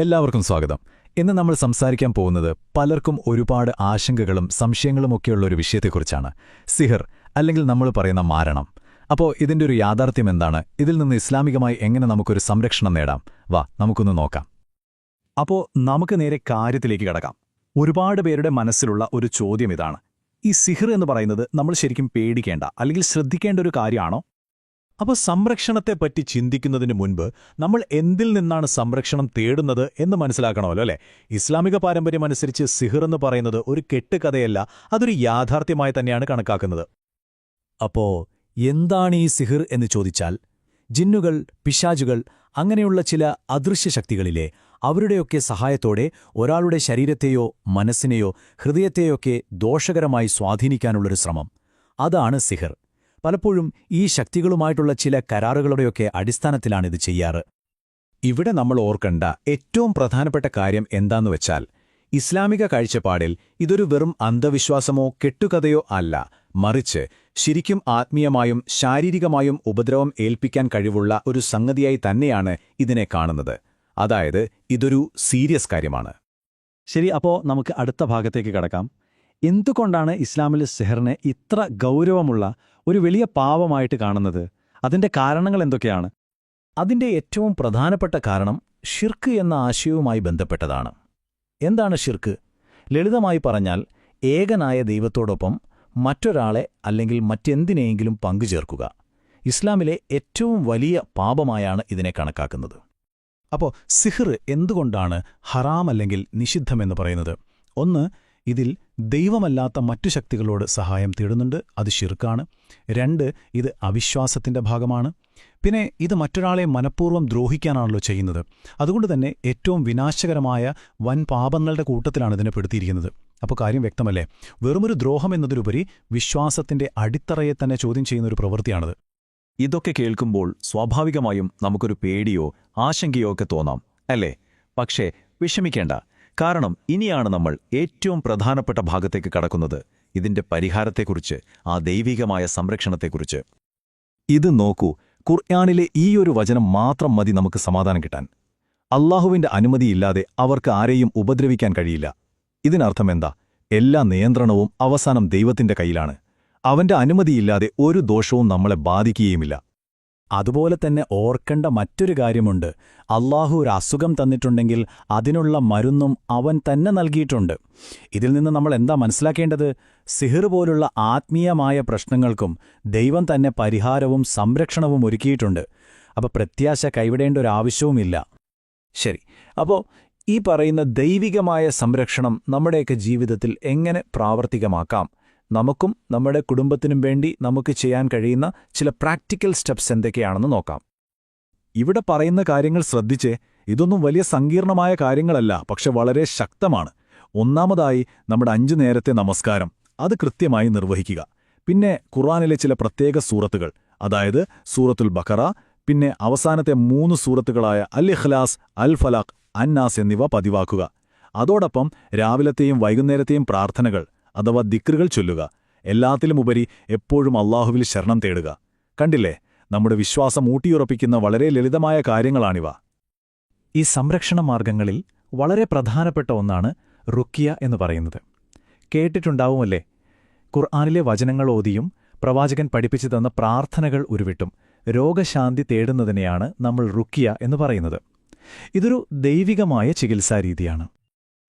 എല്ലാവർക്കും സ്വാഗതം. ഇന്ന് നമ്മൾ സംസാരിക്കാൻ പോകുന്നത് പലർക്കും ഒരുപാട് ആശങ്കകളും സംശയങ്ങളുമൊക്കെയുള്ള ഒരു വിഷയത്തെക്കുറിച്ചാണ്. സിഹർ അല്ലെങ്കിൽ നമ്മൾ പറയുന്ന മാരണം. അപ്പോൾ ഇതിന്റെ ഒരു യാഥാർത്ഥ്യം എന്താണ്? ഇതിൽ നിന്ന് ഇസ്ലാമികമായി എങ്ങനെ നമുക്കൊരു സംരക്ഷണം നേടാം? വാ നമുക്കൊന്ന് നോക്കാം. അപ്പോൾ നമുക്ക് നേരെ കാര്യത്തിലേക്ക് കടക്കാം. ഒരുപാട് പേരുടെ മനസ്സിലുള്ള ഒരു ചോദ്യം ഇതാണ്. ഈ സിഹർ എന്ന് പറയുന്നത് നമ്മൾ ശരിക്കും പേടിക്കേണ്ട അല്ലെങ്കിൽ ശ്രദ്ധിക്കേണ്ട ഒരു കാര്യമാണോ? അപ്പോൾ സംരക്ഷണത്തെപ്പറ്റി ചിന്തിക്കുന്നതിന് മുൻപ് നമ്മൾ എന്തിൽ നിന്നാണ് സംരക്ഷണം തേടുന്നത് എന്ന് മനസ്സിലാക്കണമല്ലോ അല്ലേ? ഇസ്ലാമിക പാരമ്പര്യം അനുസരിച്ച് സിഹിർ എന്ന് പറയുന്നത് ഒരു കെട്ടുകഥയല്ല അതൊരു യാഥാർത്ഥ്യമായി തന്നെയാണ് കണക്കാക്കുന്നത്. അപ്പോ എന്താണ് ഈ സിഹിർ എന്ന് ചോദിച്ചാൽ ജിന്നുകൾ പിശാചുകൾ അങ്ങനെയുള്ള ചില അദൃശ്യശക്തികളിലെ അവരുടെയൊക്കെ സഹായത്തോടെ ഒരാളുടെ ശരീരത്തെയോ മനസ്സിനെയോ ഹൃദയത്തെയൊക്കെ ദോഷകരമായി സ്വാധീനിക്കാനുള്ളൊരു ശ്രമം. അതാണ് സിഹിർ. പലപ്പോഴും ഈ ശക്തികളുമായിട്ടുള്ള ചില കരാറുകളുടെയൊക്കെ അടിസ്ഥാനത്തിലാണിത് ചെയ്യാറ്. ഇവിടെ നമ്മൾ ഓർക്കേണ്ട ഏറ്റവും പ്രധാനപ്പെട്ട കാര്യം എന്താന്ന് വെച്ചാൽ ഇസ്ലാമിക കാഴ്ചപ്പാടിൽ ഇതൊരു വെറും അന്ധവിശ്വാസമോ കെട്ടുകഥയോ അല്ല. മറിച്ച് ശരിക്കും ആത്മീയമായും ശാരീരികമായും ഉപദ്രവം ഏൽപ്പിക്കാൻ കഴിവുള്ള ഒരു സംഗതിയായി തന്നെയാണ് ഇതിനെ കാണുന്നത്. അതായത് ഇതൊരു സീരിയസ് കാര്യമാണ്. ശരി അപ്പോൾ നമുക്ക് അടുത്ത ഭാഗത്തേക്ക് കടക്കാം. എന്തുകൊണ്ടാണ് ഇസ്ലാമിലെ സെഹറിനെ ഇത്ര ഗൗരവമുള്ള ഒരു വലിയ പാവമായിട്ട് കാണുന്നത്. അതിന്റെ കാരണങ്ങൾ എന്തൊക്കെയാണ്? അതിന്റെ ഏറ്റവും പ്രധാനപ്പെട്ട കാരണം ഷിർക്ക് എന്ന ആശയവുമായി ബന്ധപ്പെട്ടതാണ്. എന്താണ് ഷിർക്ക് ലളിതമായി പറഞ്ഞാൽ ഏകനായ ദൈവത്തോടൊപ്പം മറ്റൊരാളെ അല്ലെങ്കിൽ മറ്റെന്തിനെയെങ്കിലും പങ്കുചേർക്കുക. ഇസ്ലാമിലെ ഏറ്റവും വലിയ പാപമായാണ് ഇതിനെ കണക്കാക്കുന്നത്. അപ്പോൾ സിഹ്റ് എന്തുകൊണ്ടാണ് ഹറാം അല്ലെങ്കിൽ നിഷിദ്ധമെന്ന് പറയുന്നത്? ഒന്ന് ഇതിൽ ദൈവമല്ലാത്ത മറ്റു ശക്തികളോട് സഹായം തേടുന്നുണ്ട്. അത് ശിർക്കാണ്. രണ്ട് ഇത് അവിശ്വാസത്തിന്റെ ഭാഗമാണ്. പിന്നെ ഇത് മറ്റൊരാളെ മനഃപൂർവം ദ്രോഹിക്കാനാണല്ലോ ചെയ്യുന്നത്. അതുകൊണ്ട് തന്നെ ഏറ്റവും വിനാശകരമായ വൻ പാപങ്ങളുടെ കൂട്ടത്തിലാണ് ഇതിനെ പെടുത്തിയിരിക്കുന്നത്. അപ്പോൾ കാര്യം വ്യക്തമല്ലേ? വെറുമൊരു ദ്രോഹം എന്നതിലുപരി വിശ്വാസത്തിന്റെ അടിത്തറയെ തന്നെ ചോദ്യം ചെയ്യുന്ന ഒരു പ്രവൃത്തിയാണത്. ഇതൊക്കെ കേൾക്കുമ്പോൾ സ്വാഭാവികമായും നമുക്കൊരു പേടിയോ ആശങ്കയോ ഒക്കെ തോന്നാം അല്ലേ? പക്ഷേ വിഷമിക്കേണ്ട. കാരണം ഇനിയാണ് നമ്മൾ ഏറ്റവും പ്രധാനപ്പെട്ട ഭാഗത്തേക്ക് കടക്കുന്നത് ഇതിന്റെ പരിഹാരത്തെക്കുറിച്ച് ആ ദൈവികമായ സംരക്ഷണത്തെക്കുറിച്ച്. ഇത് നോക്കൂ ഖുർആാനിലെ ഈയൊരു വചനം മാത്രം മതി നമുക്ക് സമാധാനം കിട്ടാൻ. അള്ളാഹുവിന്റെ അനുമതിയില്ലാതെ അവർക്ക് ആരെയും ഉപദ്രവിക്കാൻ കഴിയില്ല. ഇതിനർത്ഥമെന്താ എല്ലാ നിയന്ത്രണവും അവസാനം ദൈവത്തിന്റെ കയ്യിലാണ്. അവന്റെ അനുമതിയില്ലാതെ ഒരു ദോഷവും നമ്മളെ ബാധിക്കുകയുമില്ല. അതുപോലെ തന്നെ ഓർക്കേണ്ട മറ്റൊരു കാര്യമുണ്ട്. അള്ളാഹു ഒരു അസുഖം തന്നിട്ടുണ്ടെങ്കിൽ അതിനുള്ള മരുന്നും അവൻ തന്നെ നൽകിയിട്ടുണ്ട്. ഇതിൽ നിന്ന് നമ്മൾ എന്താ മനസ്സിലാക്കേണ്ടത്? സിഹിർ പോലുള്ള ആത്മീയമായ പ്രശ്നങ്ങൾക്കും ദൈവം തന്നെ പരിഹാരവും സംരക്ഷണവും ഒരുക്കിയിട്ടുണ്ട്. അപ്പോൾ പ്രത്യാശ കൈവിടേണ്ട ഒരു ആവശ്യവുമില്ല. ശരി. അപ്പോൾ ഈ പറയുന്ന ദൈവികമായ സംരക്ഷണം നമ്മുടെയൊക്കെ ജീവിതത്തിൽ എങ്ങനെ പ്രാവർത്തികമാക്കാം? നമുക്കും നമ്മുടെ കുടുംബത്തിനും വേണ്ടി നമുക്ക് ചെയ്യാൻ കഴിയുന്ന ചില പ്രാക്ടിക്കൽ സ്റ്റെപ്സ് എന്തൊക്കെയാണെന്ന് നോക്കാം. ഇവിടെ പറയുന്ന കാര്യങ്ങൾ ശ്രദ്ധിച്ച് ഇതൊന്നും വലിയ സങ്കീർണമായ കാര്യങ്ങളല്ല പക്ഷെ വളരെ ശക്തമാണ്. ഒന്നാമതായി നമ്മുടെ അഞ്ചു നേരത്തെ നമസ്കാരം അത് കൃത്യമായി നിർവഹിക്കുക. പിന്നെ ഖുറാനിലെ ചില പ്രത്യേക സൂറത്തുകൾ അതായത് സൂറത്തുൽ ബക്കറ പിന്നെ അവസാനത്തെ മൂന്ന് സൂറത്തുകളായ അൽ ഇഖ്ലാസ് അൽ ഫലാഖ് അന്നാസ് എന്നിവ പതിവാക്കുക. അതോടൊപ്പം രാവിലത്തെയും വൈകുന്നേരത്തെയും പ്രാർത്ഥനകൾ അഥവാ ദിക്റുകൾ ചൊല്ലുക. എല്ലാത്തിലുമുപരി എപ്പോഴും അള്ളാഹുവിൽ ശരണം തേടുക. കണ്ടില്ലേ? നമ്മുടെ വിശ്വാസം ഊട്ടിയുറപ്പിക്കുന്ന വളരെ ലളിതമായ കാര്യങ്ങളാണിവ. ഈ സംരക്ഷണ മാർഗങ്ങളിൽ വളരെ പ്രധാനപ്പെട്ട ഒന്നാണ് റുക്കിയ എന്ന് പറയുന്നത്. കേട്ടിട്ടുണ്ടാവുമല്ലേ? ഖുർആാനിലെ വചനങ്ങൾ ഓതിയും പ്രവാചകൻ പഠിപ്പിച്ചു തന്ന പ്രാർത്ഥനകൾ ഉരുവിട്ടും രോഗശാന്തി തേടുന്നതിനെയാണ് നമ്മൾ റുക്കിയ എന്ന് പറയുന്നത്. ഇതൊരു ദൈവികമായ ചികിത്സാരീതിയാണ്.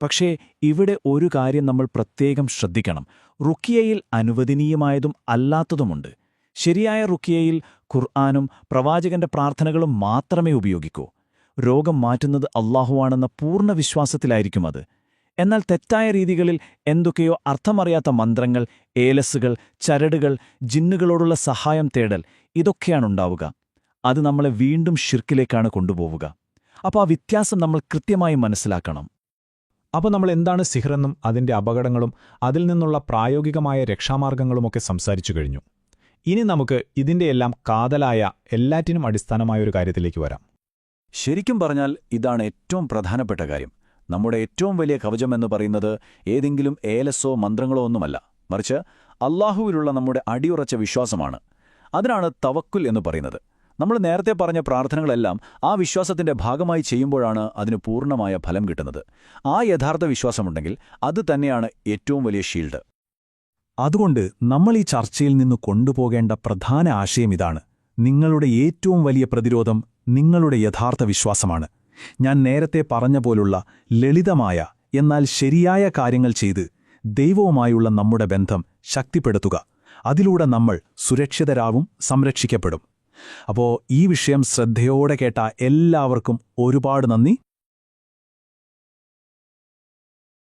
പക്ഷേ ഇവിടെ ഒരു കാര്യം നമ്മൾ പ്രത്യേകം ശ്രദ്ധിക്കണം. റുക്കിയയിൽ അനുവദനീയമായതും അല്ലാത്തതുമുണ്ട്. ശരിയായ റുക്കിയയിൽ ഖുർആാനും പ്രവാചകന്റെ പ്രാർത്ഥനകളും മാത്രമേ ഉപയോഗിക്കൂ. രോഗം മാറ്റുന്നത് അള്ളാഹുവാണെന്ന പൂർണ വിശ്വാസത്തിലായിരിക്കും അത്. എന്നാൽ തെറ്റായ രീതികളിൽ എന്തൊക്കെയോ അർത്ഥമറിയാത്ത മന്ത്രങ്ങൾ ഏലസുകൾ ചരടുകൾ ജിന്നുകളോടുള്ള സഹായം തേടൽ ഇതൊക്കെയാണുണ്ടാവുക അത് നമ്മളെ വീണ്ടും ഷിർക്കിലേക്കാണ് കൊണ്ടുപോവുക. അപ്പോൾ ആ വ്യത്യാസം നമ്മൾ കൃത്യമായി മനസ്സിലാക്കണം. അപ്പോൾ നമ്മൾ എന്താണ് സിഹറെന്നും അതിന്റെ അപകടങ്ങളും അതിൽ നിന്നുള്ള പ്രായോഗികമായ രക്ഷാമാർഗങ്ങളുമൊക്കെ സംസാരിച്ചു കഴിഞ്ഞു. ഇനി നമുക്ക് ഇതിന്റെയെല്ലാം കാതലായ എല്ലാറ്റിനും അടിസ്ഥാനമായ ഒരു കാര്യത്തിലേക്ക് വരാം. ശരിക്കും പറഞ്ഞാൽ ഇതാണ് ഏറ്റവും പ്രധാനപ്പെട്ട കാര്യം. നമ്മുടെ ഏറ്റവും വലിയ കവചമെന്ന് പറയുന്നത് ഏതെങ്കിലും ഏലസോ മന്ത്രങ്ങളോ ഒന്നുമല്ല. മറിച്ച് അള്ളാഹുവിലുള്ള നമ്മുടെ അടിയുറച്ച വിശ്വാസമാണ്. അതിനാണ് തവക്കുൽ എന്ന് പറയുന്നത്. നമ്മൾ നേരത്തെ പറഞ്ഞ പ്രാർത്ഥനകളെല്ലാം ആ വിശ്വാസത്തിന്റെ ഭാഗമായി ചെയ്യുമ്പോഴാണ് അതിന് പൂർണമായ ഫലം കിട്ടുന്നത്. ആ യഥാർത്ഥ വിശ്വാസമുണ്ടെങ്കിൽ അത് തന്നെയാണ് ഏറ്റവും വലിയ ഷീൽഡ്. അതുകൊണ്ട് നമ്മൾ ഈ ചർച്ചയിൽ നിന്ന് കൊണ്ടുപോകേണ്ട പ്രധാന ആശയം ഇതാണ്. നിങ്ങളുടെ ഏറ്റവും വലിയ പ്രതിരോധം നിങ്ങളുടെ യഥാർത്ഥ വിശ്വാസമാണ്. ഞാൻ നേരത്തെ പറഞ്ഞ പോലുള്ള ലളിതമായ എന്നാൽ ശരിയായ കാര്യങ്ങൾ ചെയ്ത് ദൈവവുമായുള്ള നമ്മുടെ ബന്ധം ശക്തിപ്പെടുത്തുക. അതിലൂടെ നമ്മൾ സുരക്ഷിതരാവും സംരക്ഷിക്കപ്പെടും. അപ്പോ ഈ വിഷയം ശ്രദ്ധയോടെ കേട്ട എല്ലാവർക്കും ഒരുപാട് നന്ദി.